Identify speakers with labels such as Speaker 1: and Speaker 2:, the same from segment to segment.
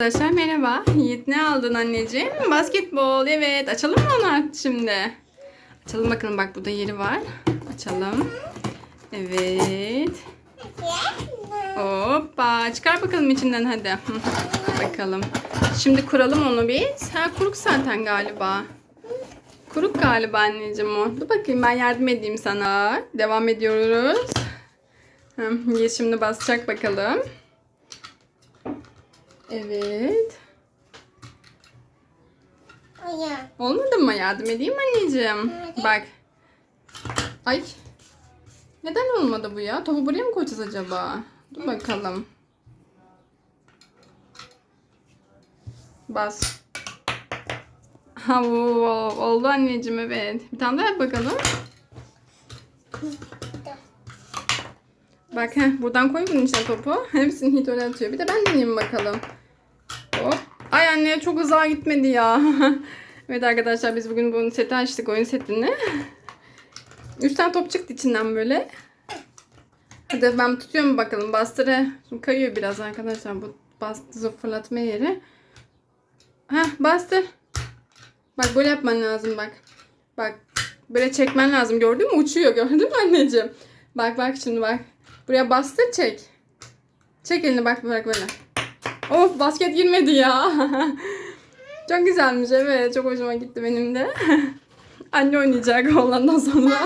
Speaker 1: Arkadaşlar merhaba. Yiğit ne aldın anneciğim? Basketbol. Evet. Açalım mı onu şimdi? Açalım bakalım. Bak burada yeri var. Açalım. Evet. Hoppa. Çıkar bakalım içinden hadi. Bakalım. Şimdi kuralım onu biz. Ha kuruk zaten galiba. Kuruk galiba anneciğim o. Dur bakayım ben yardım edeyim sana. Devam ediyoruz. Yiğit şimdi basacak bakalım. Evet. Olmadı mı? Yardım edeyim anneciğim. Bak. Ay. Neden olmadı bu ya? Topu buraya mı koyacağız acaba? Dur bakalım. Bas. Ha, oldu anneciğim evet. Bir tane daha yap bakalım. Bak heh, buradan koy bunun içine topu. Hepsini hit öyle atıyor. Bir de ben deneyeyim bakalım. Hop. Ay anne çok uzağa gitmedi ya. evet arkadaşlar biz bugün bunun seti açtık oyun setini. Üç tane top çıktı içinden böyle. Hadi ben tutuyorum bakalım. Bastırı. Kayıyor biraz arkadaşlar bu bastı fırlatma yeri. Heh bastır. Bak böyle yapman lazım bak. Bak böyle çekmen lazım. Gördün mü? Uçuyor. Gördün mü anneciğim? Bak bak şimdi bak. Buraya bastır çek. Çek elini bak bak böyle. Of basket girmedi ya. çok güzelmiş evet. Çok hoşuma gitti benim de. Anne oynayacak oğlandan sonra.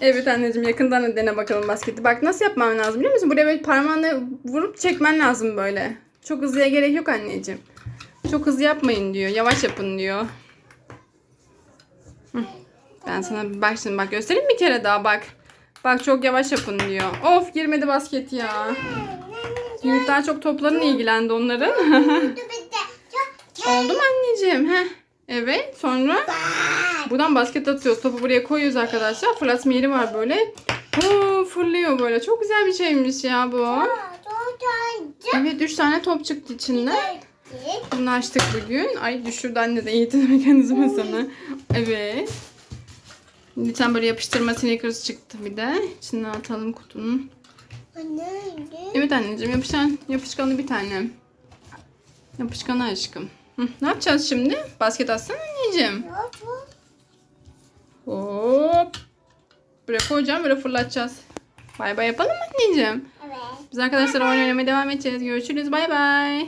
Speaker 1: evet anneciğim yakından da dene bakalım basketi. Bak nasıl yapman lazım biliyor musun? Buraya böyle parmağını vurup çekmen lazım böyle. Çok hızlıya gerek yok anneciğim. Çok hızlı yapmayın diyor. Yavaş yapın diyor. Hı. Ben sana bir bak şimdi bak göstereyim bir kere daha bak. Bak çok yavaş yapın diyor. Of girmedi basket ya. Daha çok topların ilgilendi onların. Oldu mu anneciğim? Heh. Evet sonra buradan basket atıyoruz. Topu buraya koyuyoruz arkadaşlar. Fırlatma yeri var böyle. Oo, fırlıyor böyle. Çok güzel bir şeymiş ya bu. Evet 3 tane top çıktı içinden. Bunu açtık bugün. Ay düşürdü anne de eğitim mekanizmasını. Evet. Lütfen böyle yapıştırma sneakers çıktı bir de. İçinden atalım kutunun. Evet anneciğim yapışan, yapışkanı bir tane. Yapışkanı aşkım. Hı, ne yapacağız şimdi? Basket atsana anneciğim. Hop. Buraya koyacağım böyle fırlatacağız. Bay bay yapalım mı anneciğim? Biz arkadaşlar oyun oynamaya devam edeceğiz. Görüşürüz. Bay bay.